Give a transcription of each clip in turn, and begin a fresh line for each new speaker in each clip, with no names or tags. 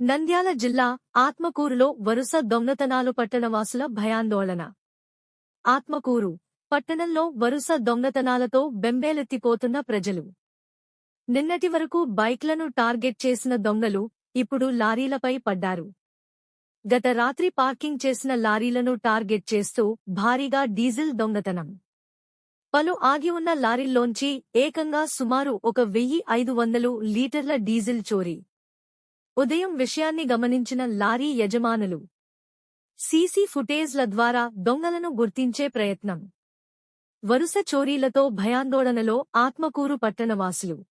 నంద్యాల జిల్లా ఆత్మకూరులో వరుస దొంగతనాలు పట్టణవాసుల భయాందోళన. ఆత్మకూరు పట్టణంలో వరుస దొంగతనాలతో బెంబేలెత్తిపోతున్న ప్రజలు. నిన్నటి వరకు బైక్లను టార్గెట్ చేసిన దొంగలు ఇప్పుడు లారీలపై పడ్డారు. గత రాత్రి పార్కింగ్ చేసిన లారీలను టార్గెట్ చేస్తూ భారీగా డీజిల్ దొంగతనం. పలు ఆగి ఉన్న లారీల్లోంచి ఏకంగా సుమారు ఒక వెయ్యి ఐదు వందలు లీటర్ల డీజిల్ చోరీ. ఉదయం విషయాన్ని గమనించిన లారీ యజమానులు. సీసీ ఫుటేజ్ల ద్వారా దొంగలను గుర్తించే ప్రయత్నం. వరుస చోరీలతో భయాందోళనలో ఆత్మకూరు పట్టణవాసులు.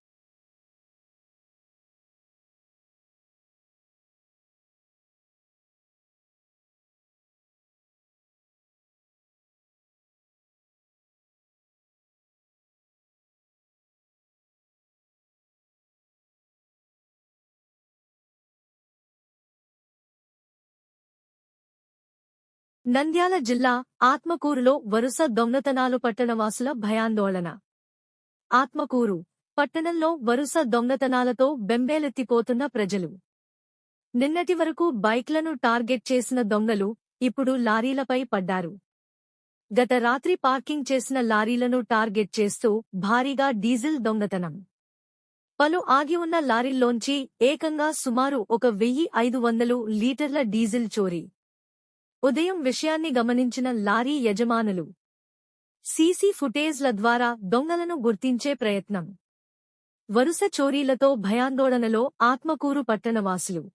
నంద్యాల జిల్లా ఆత్మకూరులో వరుస దొంగతనాలు పట్టణవాసుల భయాందోళన. ఆత్మకూరు పట్టణంలో వరుస దొంగతనాలతో బెంబేలెత్తిపోతున్న ప్రజలు. నిన్నటి వరకు బైక్లను టార్గెట్ చేసిన దొంగలు ఇప్పుడు లారీలపై పడ్డారు. గత రాత్రి పార్కింగ్ చేసిన లారీలను టార్గెట్ చేస్తూ భారీగా డీజిల్ దొంగతనం. పలు ఆగి ఉన్న లారీల్లోంచి ఏకంగా సుమారు ఒక వెయ్యి ఐదు వందలు లీటర్ల డీజిల్ చోరీ. ఉదయం విషయాన్ని గమనించిన లారీ యజమానులు. సీసీ ఫుటేజ్ల ద్వారా దొంగలను గుర్తించే ప్రయత్నం. వరుస చోరీలతో భయాందోళనలో ఆత్మకూరు పట్టణవాసులు.